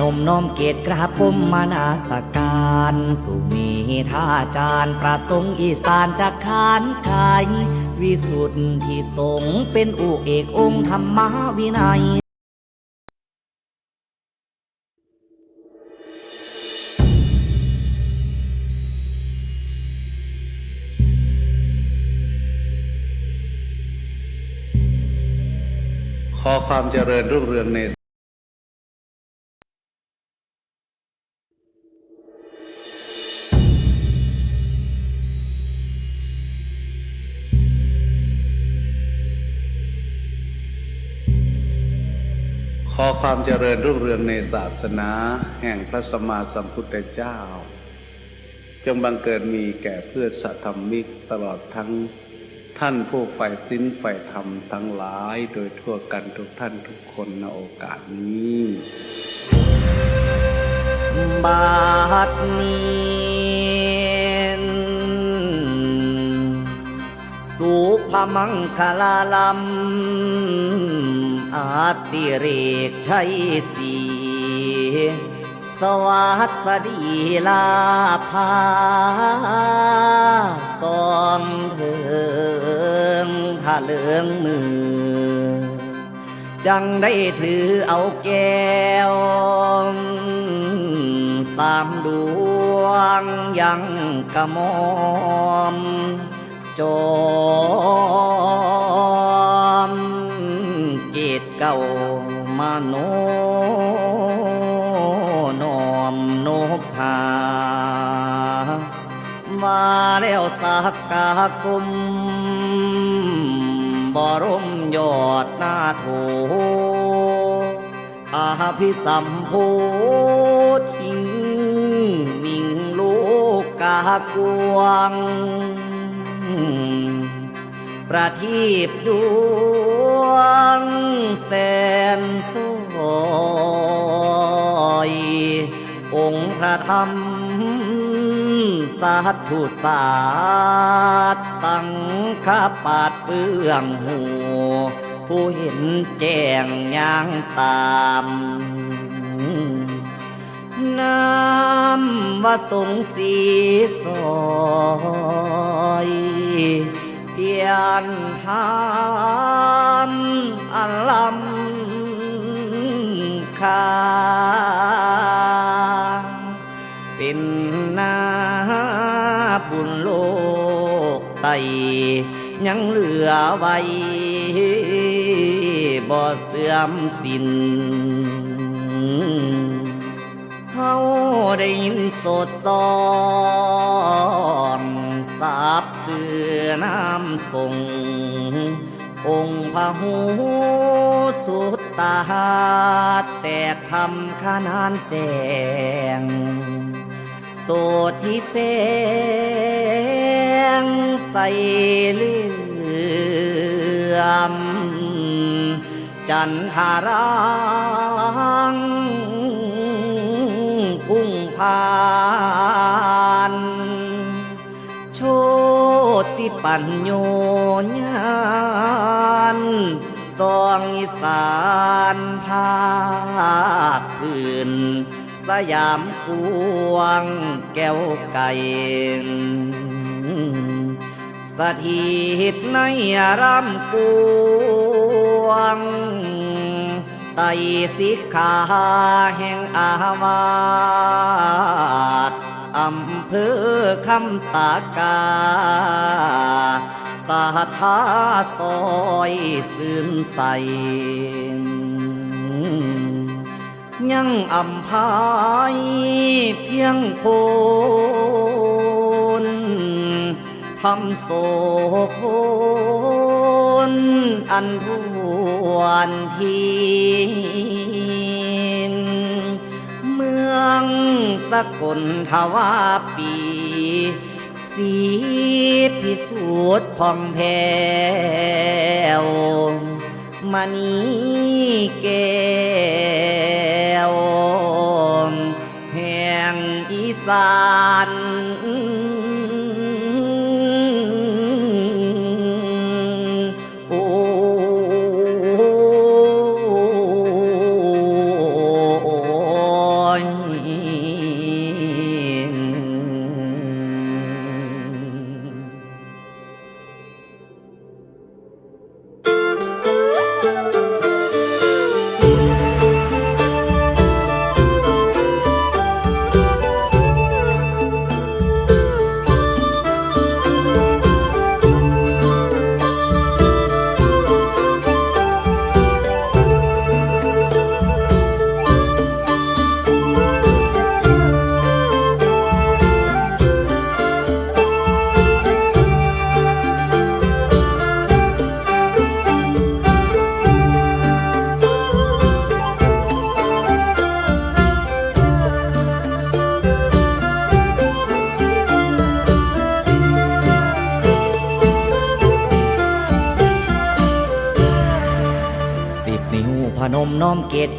น้อมเกตกราบผมมานาสการสุมีท่าจารย์ประสงค์อีสานจะขานกายวิสุทธิสงเป็นอุเอกองค์ธรรมวินัยขอความเจริญรุ่งเรืองใน ความเจริญรุ่งเรืองในศาสนาแห่งพระสัมมาสัมพุทธเจ้า จงบังเกิดมีแก่เพื่อสัตธรรมิกตลอดทั้งท่านผู้ใฝ่สิ้นใฝ่ธรรมทั้งหลายโดยทั่วกันทุกท่านทุกคนในโอกาสนี้บาทนี้สุภมังคลาลัม อาติเรกชัยสี สวัสดีลาภาสองเถิงทะเลืองมือ จังได้ถือเอาแก้วสามดวงยังกระมอมจอม เก่ามาโนนอมนบหามาแล้วสักกากุมบรมยอดหน้าโถอาภิสัมโพทิ้งมิ่งลูกกากวง ประทีปดวงแสนสวยองค์พระธรรมสาธุศาสตร์สังฆปาดเปื้องหูผู้เห็นแจ้งย่างตามน้ำว่าสงสีสอ พียนทานอันลำคาเป็นนาบุญโลกไตยังเหลือไว้บ่เสื่อมสิ้นเฮาได้ยินสดตอนสาบส น้ำส่ง องค์พระหูสุดตาแต่คำขนานแจงโสดที่แสงใสเลือมจันทารังพุ่งพา ปัญโยญานสองอีสานภาคพื้น สยามกวงแก้วไก่สถิตในรามกวงไตสิกขาแห่งอาวาส อำเภอคำตากา สาธาซอยซื่นใส ยังอำพายเพียงโพนทำโสพนอันทวนที องสกลทวาปี สีพิสูจน์ผ่องแผ้วมณีแก้วแห่งอีสาน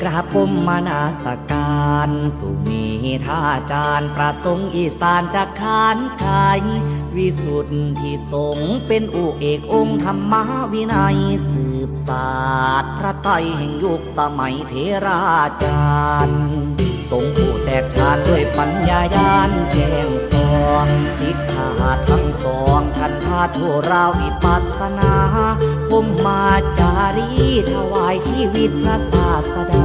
ราบปุ่มมานาสการสุมีท่าจารย์ประสงค์อีสานจากขานกายวิสุทธิสงฆ์เป็นอุเอกองค์ธรรมวินัยสืบศาสตร์พระไตรแห่งยุคสมัยเทราจารย์ทรงผู้แตกฉานด้วยปัญญาญาณแจ้งสอนสิกขาทั้งสองทันทาทุราวิปัสสนาพมมาจารีถวายชีวิตพระศาสดา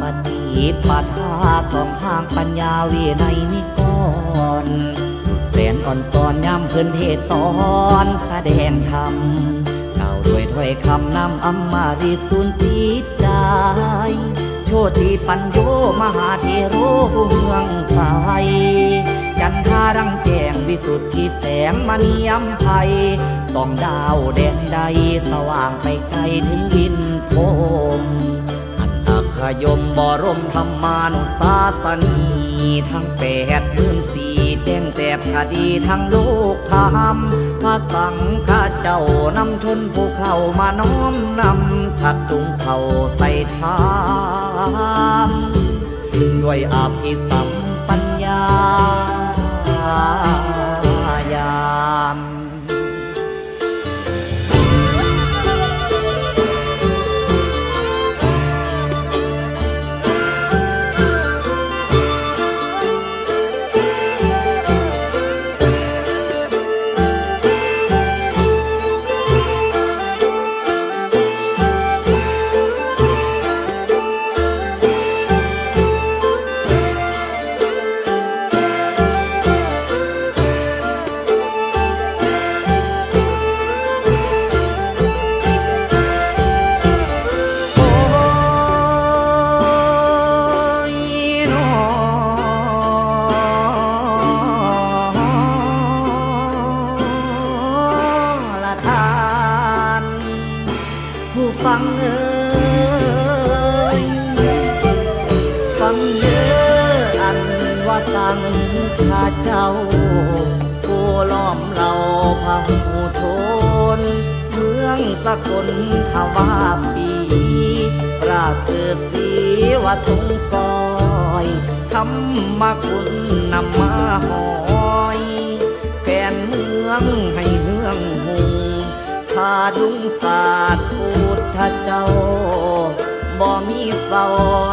ปฏิปทาสองทางปัญญาเวไนนิกรสุดแสนอ่อนสอนย้ำเพื้นเทศสอนแสดงธรรมกล่าวด้วยถ้อยคำนำอำมาริสุนจิตใจโชติปัญโยมหาเทโรผู้เมืองสายจันทารังแจ้งวิสุทธิแสงมณียมไพส่องดาวแดนใดสว่างไปไกลถึงดินโพม ขยมบรมธรรมานุสาสนีทั้งแปดหมื่นสี่แจ้งแจบคดีทั้งโลกธรรมพระสังฆเจ้านำชนผู้เข้ามาน้อมนำชักจุงเข้าใส่ทามด้วยอภิสัมปัญญา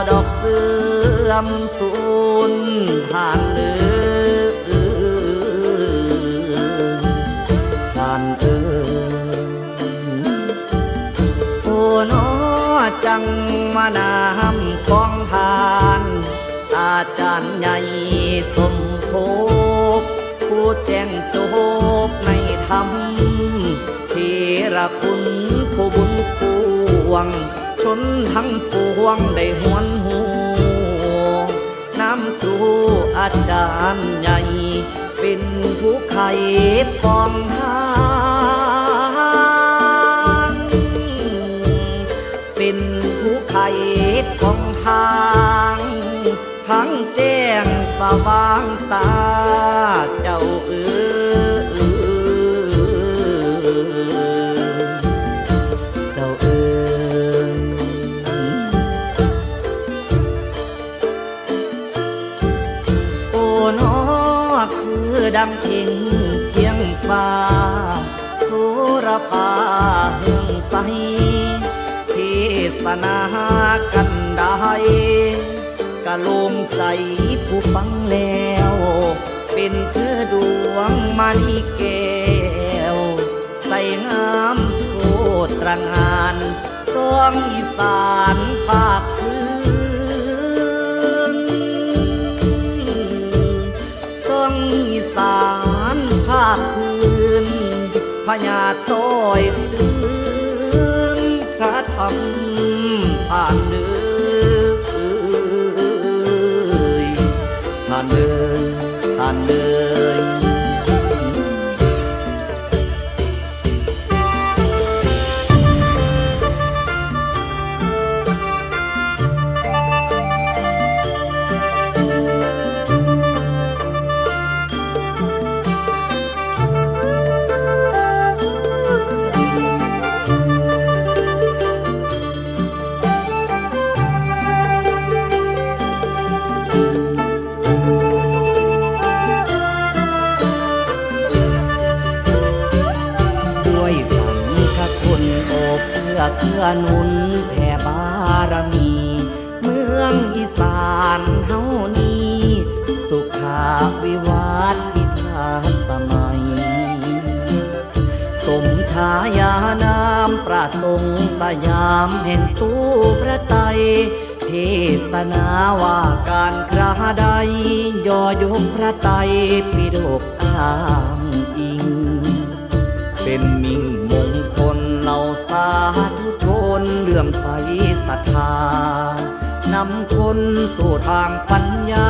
ดอกเสื่อมสูญผ่านเลือผ่านเอ่ยโอ้นอจังมานามกองทาน อาจารย์ใหญ่สมโภคผู้แจ้งโจกในธรรมเทระคุณผู้บุญพวง ชนทั้งปวงได้หวนหูน้ำตูอาจารย์ใหญ่ เป็นผู้ไขปองทางเป็นผู้ไขของทางทั้งแจ้งสว่างตาเจ้าเอ๋ โลมใจผู้ฟังแล้ว เป็นเธอดวงมณีแก้ว ใส่งามโทษตรงานสองอีสานภาคพื้นต้องอีสานภาคพื้นพญาต้อยตื่นพระธรรมผ่านเดือานเลยผ่านเดิน สมชายานามประสงสยามแห่งตู้พระไตเทศนาว่าการคราใดย่อยกพระไตปิฎกอ้างอิง เป็นมิ่งมงคลเหล่าสาธุชนเลื่อมใสศรัทธานำคนสู่ทางปัญญา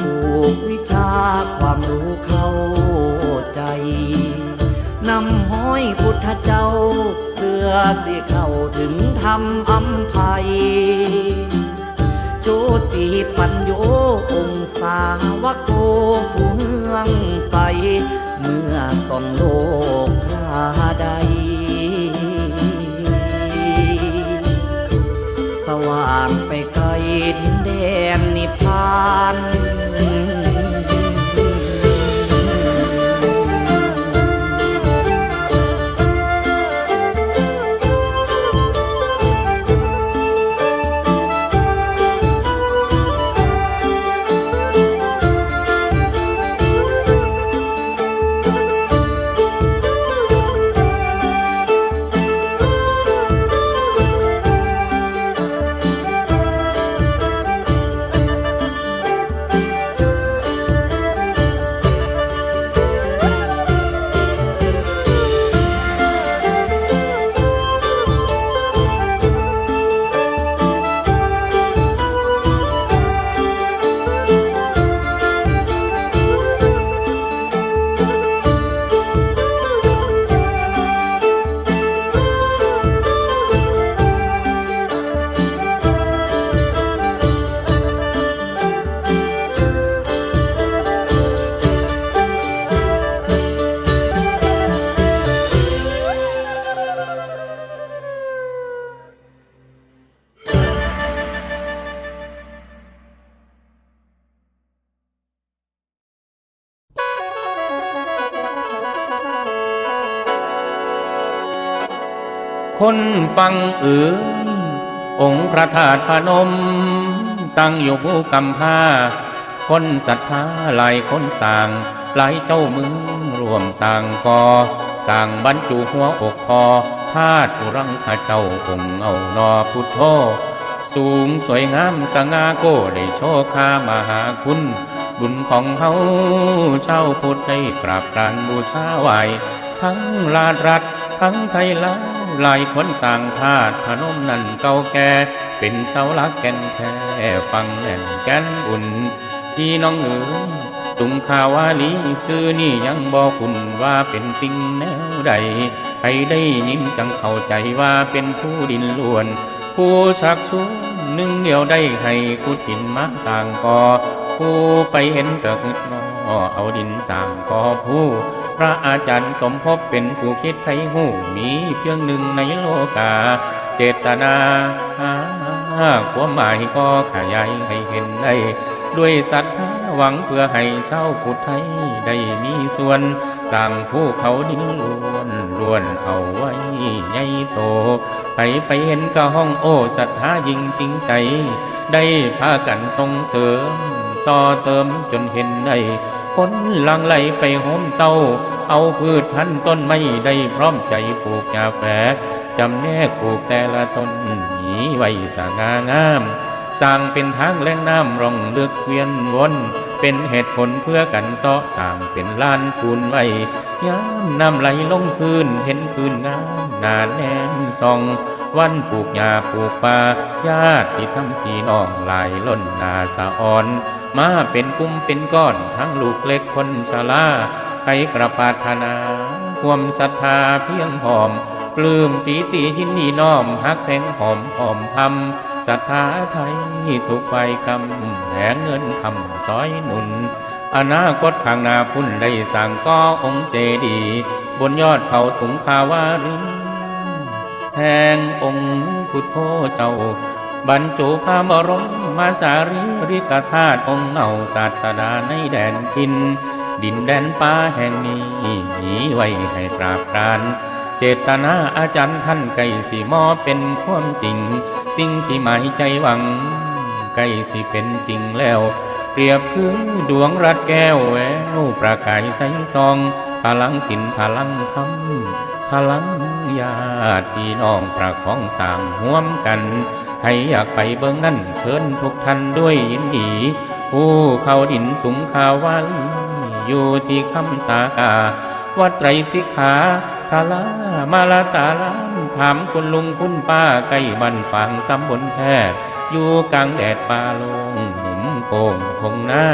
ผูกวิชาความรู้เข้าใจ นำห้อยพุทธเจ้าเพื่อสิเข้าถึงธรรมอัมภัยโจติปัญโยองสาวกโกผู้เฮืองใส เมื่อต้องโลกคราใด สว่างไป คนฟังเอือองค์พระธาตุพนม ตั้งอยู่ผู้กำพาคนศรัทธาหลายคนสร้างหลายเจ้ามือรวมสร้างกอสร้างบรรจุหัวอกพอธาตุรังข้าเจ้าองค์เอานอพุทโธสูงสวยงามสง่าโกได้โชคามหาคุณ บุญของเฮาเจ้าพุทธได้กราบกานบูชาไหวทั้งลาดรัฐทั้งไทยลา หลายคนสร้างธาตุพนมนั่นเก่าแก่ เป็นเสาหลักแก่นแท้ฟังแน่นแก่นอุ่น พี่น้องเอ๋ยตุงข่าวาลีซื้อนี่ยังบอกคุณว่าเป็นสิ่งแนวใดใครได้ยินจังเข้าใจว่าเป็นผู้ดินล้วน ผู้ชักชวนหนึ่งเดียวได้ให้ขุดดินมาสร้างกอผู้ไปเห็นก็อึดงอเอาดินสร้างกอผู้ พระอาจารย์สมภพเป็นผู้คิดไขหูมีเพียงหนึ่งในโลกา เจตนาความหมายก็ขยายให้เห็นได้ ด้วยศรัทธาหวังเพื่อให้เจ้าพุทธไทยได้มีส่วนสร้างภูเขาดิ้นล้วนล้วนเอาไว้ใหญ่โตไปไปเห็นก็ห้องโอ้ศรัทธายิ่งจริงใจ ได้พากันส่งเสริม ต่อเติมจนเห็นได้ คนลังไหลไปโหมเต้า เอาพืชพันต้นไม้ได้พร้อมใจปลูกยาแฝกจำแนกปลูกแต่ละต้นหนีไว้สง่างามสร้างเป็นทางแหล่งน้ำร่องเลือกเวียนวนเป็นเหตุผลเพื่อกันเสาะสร้างเป็นลานปูนไว้ยามน้ำไหลลงพื้นเห็นคืนงามหนาแน่นส่อง วันปลูกหญ้าปลูกป่าญาติทำพี่น้องหลายล้นนาสะอ่อน มาเป็นกลุ่มเป็นก้อนทั้งลูกเล็กคนชราให้กระปารถนาความศรัทธาเพียงหอม ปลื้มปีติยินดีน้อมฮักแพงหอมหอมพำศรัทธาไทยทุกไฟกำแหงเงินคำซอยหนุน อนาคตข้างหน้าพุ่นได้สั่งก่อองค์เจดีย์บนยอดเขาตุงคาวารีแห่งองค์พุทโธเจ้า บรรจุพระบรม มาสารีริกธาตุองค์เนาศาสดาในแดนทิน ดินแดนป่าแห่งนี้หนีไว้ให้กราบกรานเจตนาอาจารย์ท่านไก่สีมอเป็นความจริง สิ่งที่หมายใจหวัง ไก่สิเป็นจริงแล้ว เปรียบคือดวงรัดแก้วแววประกายใสซอง พลังสินพลังธรรมพลังญาติน้องประคองสามห่วมกัน ให้อยากไปเบิ่งนั่นเชิญทุกท่านด้วยยินดีผู้เข้าดินตุงขาวันอยู่ที่คำตากาวัดไตรสิกขาทาลามาลาตาลามถามคุณลุงคุณป้าใกล้บ้านฝังตำบลแพทย์อยู่กลางแดดป่าลงหนุ่มโค้งคงหน้า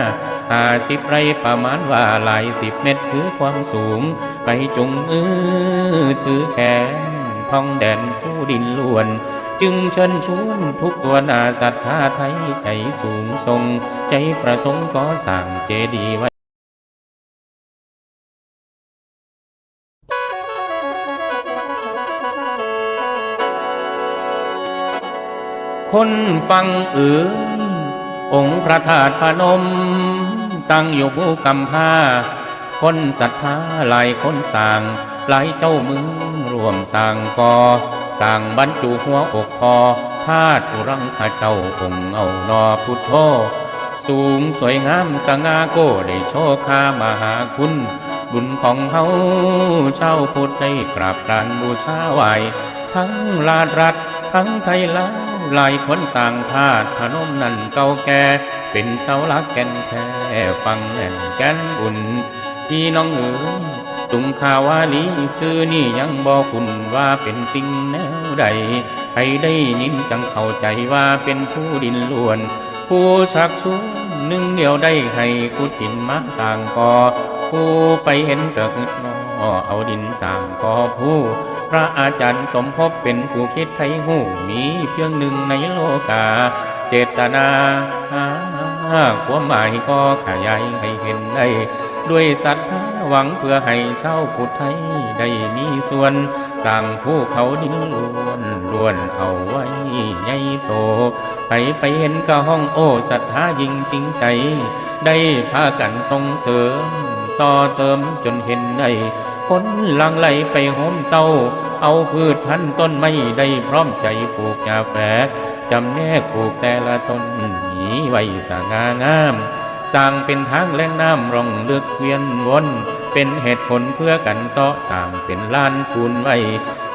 ห้าสิบไรประมาณว่าหลายสิบเมตรคือความสูง ไปจุงมือถือแขนท่องแดนผู้ดินล้วน จึงเชิญชวนทุกตัวนาศรัทธาไทยใจสูงทรง ใจประสงค์ก็สั่งเจดีย์ไว้คนฟังเอือองค์พระธาตุพนม ตั้งอยู่ผู้กำพาคนศรัทธาหลายคนสร้างหลายเจ้ามือรวมสร้างกอ สร้างบรรจุหัวอกพอธาตุอุรังขาเจ้าองค์เอานอพุทโธสูงสวยงามสง่าโกได้โชคามหาคุณ บุญของเฮาเช่าพุทธได้กราบกานบูชาไหวทั้งลาดรัฐทั้งไทยลาวหลายคนสร้างธาตุพนมนั่นเก่าแก่ เป็นเสาหลักแก่นแท้ฟังแน่นแก่นบุญพี่น้องเอ๋ย ตุงข่าวาลีซื้อนี่ยังบอกคุณว่าเป็นสิ่งแนวใดให้ได้ยินจังเข้าใจว่าเป็นผู้ดินล้วน ผู้ชักชวนหนึ่งเดียวได้ให้ขุดดินมาสร้างก่อผู้ไปเห็นเกิดนอเอาดินสร้างก่อผู้พระอาจารย์สมภพเป็นผู้คิดไทหูมีเพียงหนึ่งในโลกา เจตนาความหมายก็ขยายให้เห็นได้ ด้วยศรัทธาหวังเพื่อให้ชาวพุทธไทยได้มีส่วน สร้างภูเขาดินล้วนล้วนเอาไว้ใหญ่โต ไปไปเห็นก็ห้องโอ้ศรัทธายิ่งจริงใจ ได้พากันส่งเสริม ต่อเติมจนเห็นได้คนหลังไหลไปโหมเต้า เอาพืชพันต้นไม้ได้พร้อมใจปลูกยาแฝกจำแนกปลูกแต่ละต้นหนีไว้สง่างาม สร้างเป็นทางแหล่งน้ำร่องลึกเวียนวนเป็นเหตุผลเพื่อกันเสาะสร้างเป็นลานปูนไว้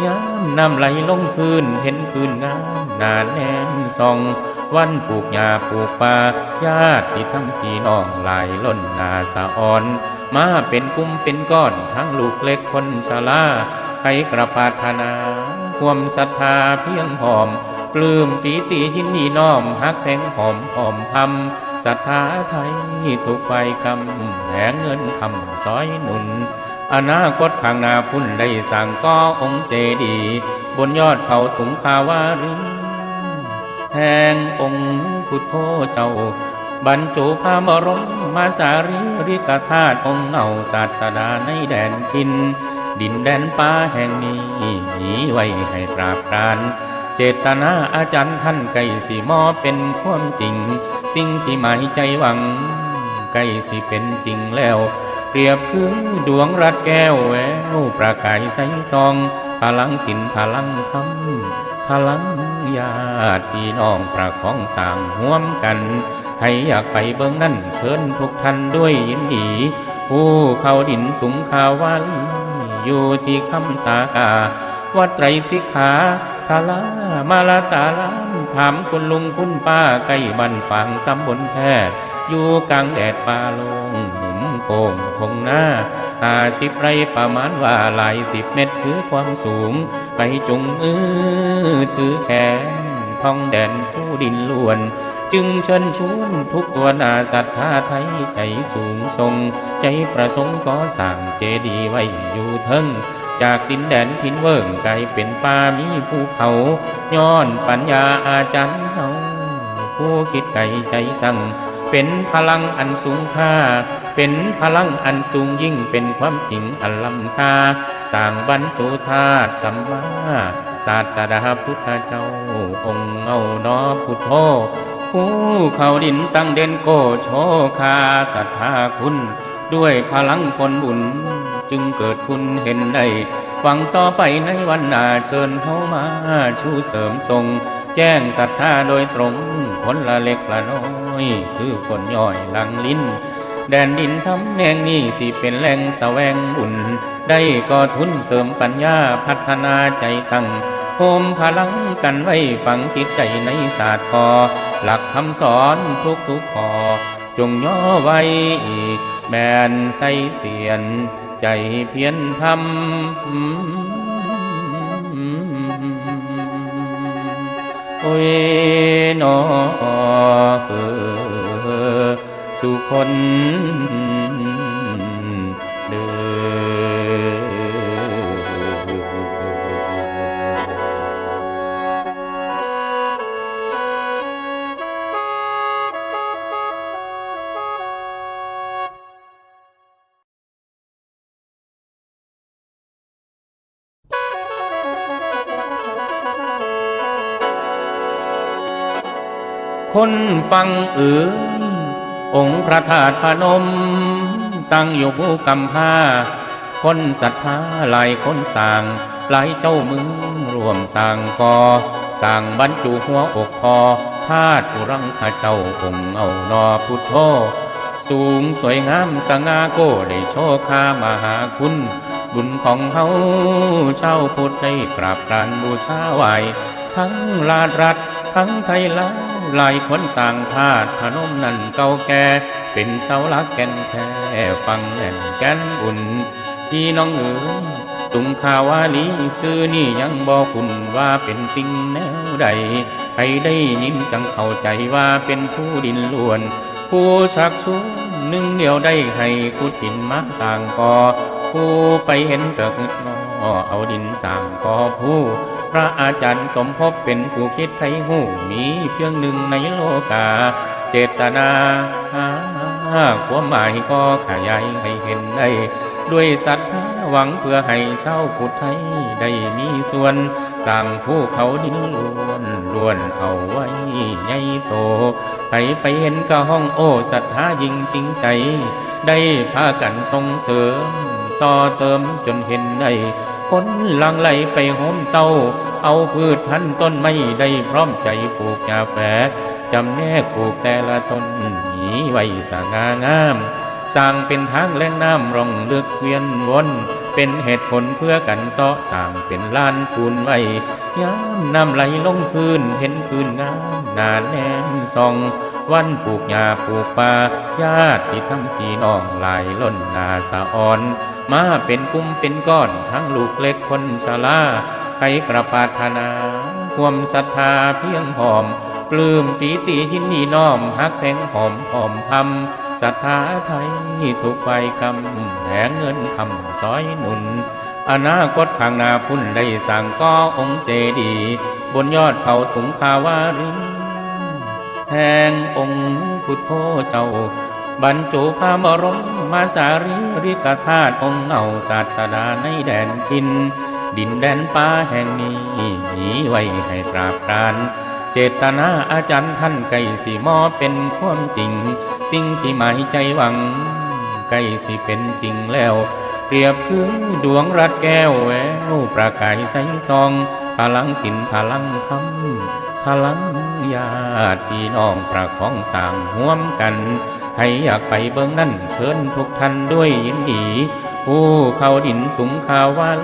ยามน้ำไหลลงพื้นเห็นคืนงามนาแน่นส่อง วันปลูกหญ้าปลูกป่าญาติที่ทำพี่น้องหลายล้นนาสะอ่อน มาเป็นกลุ่มเป็นก้อนทั้งลูกเล็กคนชราให้กระปารถนาความศรัทธาเพียงหอม ปลื้มปีติยินดีน้อมฮักแพงหอมหอมพำ ศรัทธาไทยทุกไฟกำแหงเงินคำซอยหนุน อนาคตข้างหน้าพุ่นได้สั่งก่อองค์เจดีย์บนยอดเขาตุงคาวารินแห่งองค์พุทโธเจ้า บรรจุพระบรมมาสารีริกธาตุองค์เนาศาสดาในแดนทิน ดินแดนป่าแห่งนี้มีไว้ให้กราบกราน เจตนาอาจารย์ท่านไก่สีมอเป็นความจริง สิ่งที่หมายใจหวังไก่สิเป็นจริงแล้ว เปรียบคือดวงรัดแก้วแววประกายใสซอง พลังสินพลังธรรมพลังญาติพี่น้องประคองสร้างห่วมกัน ให้อยากไปเบิ่งนั่นเชิญทุกท่านด้วยยินดีผู้เข้าดินตุงขาววันอยู่ที่คำตากา วัดไตรสิกขา ทาลามาลาตาลามถามคุณลุงคุณป้าใกล้บ้านฝังตำบลแพทย์อยู่กลางแดดป่าลงหุ่มโค้งคงหน้าห้าสิบไรประมาณว่าหลายสิบเมตรคือความสูง ไปจุงมือถือแขนท่องแดนผู้ดินล้วน จึงเชิญชวนทุกตัวนาศรัทธาไทยใจสูงทรง ใจประสงค์ก็สั่งเจดีย์ไว้อยู่เทิง จากดินแดนทินเวิงกลายเป็นป่ามีภูเขาย้อนปัญญาอาจารย์เขาผู้คิดไกลใจตั้งเป็นพลังอันสูงค่า เป็นพลังอันสูงยิ่งเป็นความจริงอันล้ำค่าสร้างบรรจุธาตุสัมมาศาสดาพุทธเจ้าองค์เอานอพุทโธผู้เขาดินตั้งเด่นโกโชคาศรัทธาคุณ ด้วยพลังผลบุญ จึงเกิดคุณเห็นได้หวังต่อไปในวันหน้าเชิญเข้ามาชูเสริมทรง แจ้งศรัทธาโดยตรงคนละเล็กละน้อย คือฝนย่อยหลังลิ้น แดนดินทำแห่งนี้สิเป็นแหล่งแสวงบุญ ได้ก่อทุนเสริมปัญญาพัฒนาใจตั้งโฮมพลังกันไว้ฝังจิตใจในศาสตร์พอ หลักคำสอนทุกทุกๆข้อจงย่อไว้ แบนใส่เสียน ใจเพียนทำโอ้ยนอเออสุคน คนฟังเอือองค์พระธาตุพนม ตั้งอยู่ผู้กำพร้าคนศรัทธาหลายคนสร้างหลายเจ้ามือร่วมสร้างก่อสร้างบรรจุหัวอกพอธาตุรังข้าเจ้าองค์เอานอพุทโธสูงสวยงามสง่าโกได้โชคามหาคุณ บุญของเฮาเจ้าพุทธได้กราบกรานบูชาไหวทั้งลาดรัฐทั้งไทยลา หลายคนสร้างธาตุพนมนั่นเก่าแก่ เป็นเสาหลักแก่นแท้ฟังแน่นแก่นอุ่นพี่น้องเอ๋ยตุงข่าวว่านี้ซื้อนี่ยังบอกคุณว่าเป็นสิ่งแนวใดให้ได้ยินจังเข้าใจว่าเป็นผู้ดินล้วน ผู้ชักชวนหนึ่งเดียวได้ให้ขุดดินมาสร้างก่อผู้ไปเห็นเกิดนอเอาดินสร้างก่อผู้ พระอาจารย์สมภพเป็นผู้คิดไทยหูมีเพียงหนึ่งในโลกา เจตนาความหมายก็ขยายให้เห็นได้ ด้วยศรัทธาหวังเพื่อให้เช่าวผู้ไทยได้มีส่วนสร้างผู้เขาดิ้นล้วนล้วนเอาไว้ใหญ่โตไปไปเห็นก็ห้องโอ้ศรัทธายิ่งจริงใจ ได้พากันส่งเสริม ต่อเติมจนเห็นได้ ผลลังไหลไปโหมเต้า เอาพืชพันต้นไม่ได้พร้อมใจปลูกยาแฝจำแนกปลูกแต่ละต้นหนีไว้สง่างาม สร้างเป็นทางแหล่งน้ำร่องลึกเวียนวนเป็นเหตุผลเพื่อกันเสาะสร้างเป็นลานปูนไว้ยามน้ำไหลลงพื้นเห็นคืนงามนาแน่นส่อง วันปลูกหญ้าปลูกป่าญาติที่ทำพี่น้องหลายล้นนาสะอ่อน มาเป็นกลุ่มเป็นก้อน ทั้งลูกเล็กคนชราให้กระปารถนา ความศรัทธาเพียงหอม ปลื้มปีติยินดีน้อมฮักแพงหอมหอมพำศรัทธาไทยทุกไฟกำแหงเงินคำซอยหนุน อนาคตข้างหน้าพุ่นได้สั่งก่องค์เจดี บนยอดเขาตุงคาวารินแห่งองค์พุทโธเจ้า บรรจุพระบรม มาสารีริกธาตุองค์เอาศาสดาในแดนกิน ดินแดนป่าแห่งนี้หนีไว้ให้กราบกานเจตนาอาจารย์ท่านไก่สีมอเป็นความจริง สิ่งที่หมายใจหวัง ไก่สิเป็นจริงแล้ว เปรียบคือดวงรัดแก้วแววประกายใสซอง พลังสินพลังธรรมพลังญาติพี่น้องประคองสร้างห่วมกัน ให้อยากไปเบิ่งนั่นเชิญทุกท่านด้วยยินดีผู้เข้าดินตุงขาววัน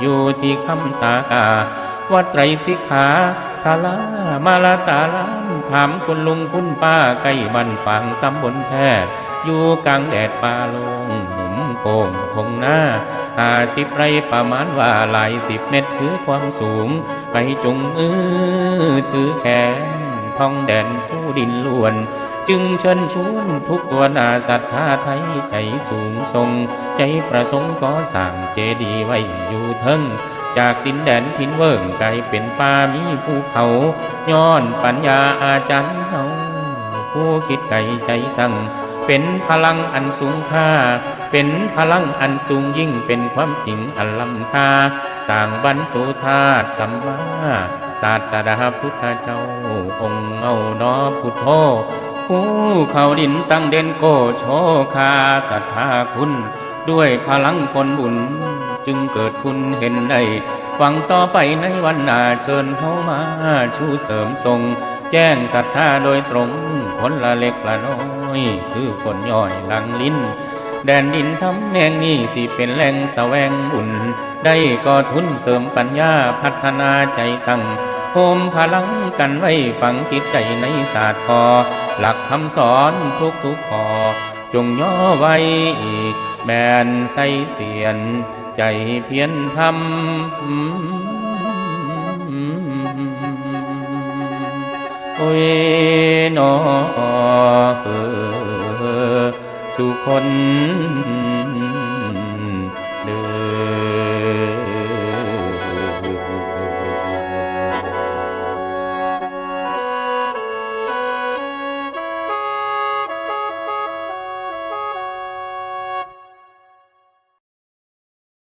อยู่ที่คำตากา วัดไตรสิกขาทาลามาลาตาลามถามคุณลุงคุณป้าใกล้บ้านฝังตำบลแพทย์อยู่กลางแดดป่าลงหนุ่มโคงคงหน้าห้าสิบไรประมาณว่าหลายสิบเมตรคือความสูง ไปจุงเออถือแขนท่องแดนผู้ดินล้วน จึงเชิญชวนทุกตัวนาศรัทธาไทยใจสูงทรง ใจประสงค์ก็สั่งเจดีย์ไว้อยู่เทิงจากดินแดนทินเวิงกลายเป็นป่ามีภูเขาย้อนปัญญาอาจารย์เฮาผู้คิดไกลใจตั้งเป็นพลังอันสูงค่า เป็นพลังอันสูงยิ่งเป็นความจริงอันล้ำค่าสร้างบรรจุธาตุสัมมาศาสดาพุทธเจ้าองค์เอานอพุทโธ ผู้เขาดินตั้งเด่นโกโชคาศรัทธาคุณ ด้วยพลังผลบุญ จึงเกิดคุณเห็นได้หวังต่อไปในวันหน้าเชิญเข้ามาชูเสริมทรง แจ้งศรัทธาโดยตรงผลละเล็กละน้อย คือฝนย่อยหลังลิ้น แดนดินทำแห่งนี้สิเป็นแหล่งแสวงบุญ ได้ก่อทุนเสริมปัญญาพัฒนาใจตั้ง โฮมพลังกันไว้ฝังจิตใจในศาสตร์พอ หลักคำสอนทุกทุกขอ จงย่อไว้แบนใส่เสียน ใจเพียรทำโอ้ยนอเออสุคน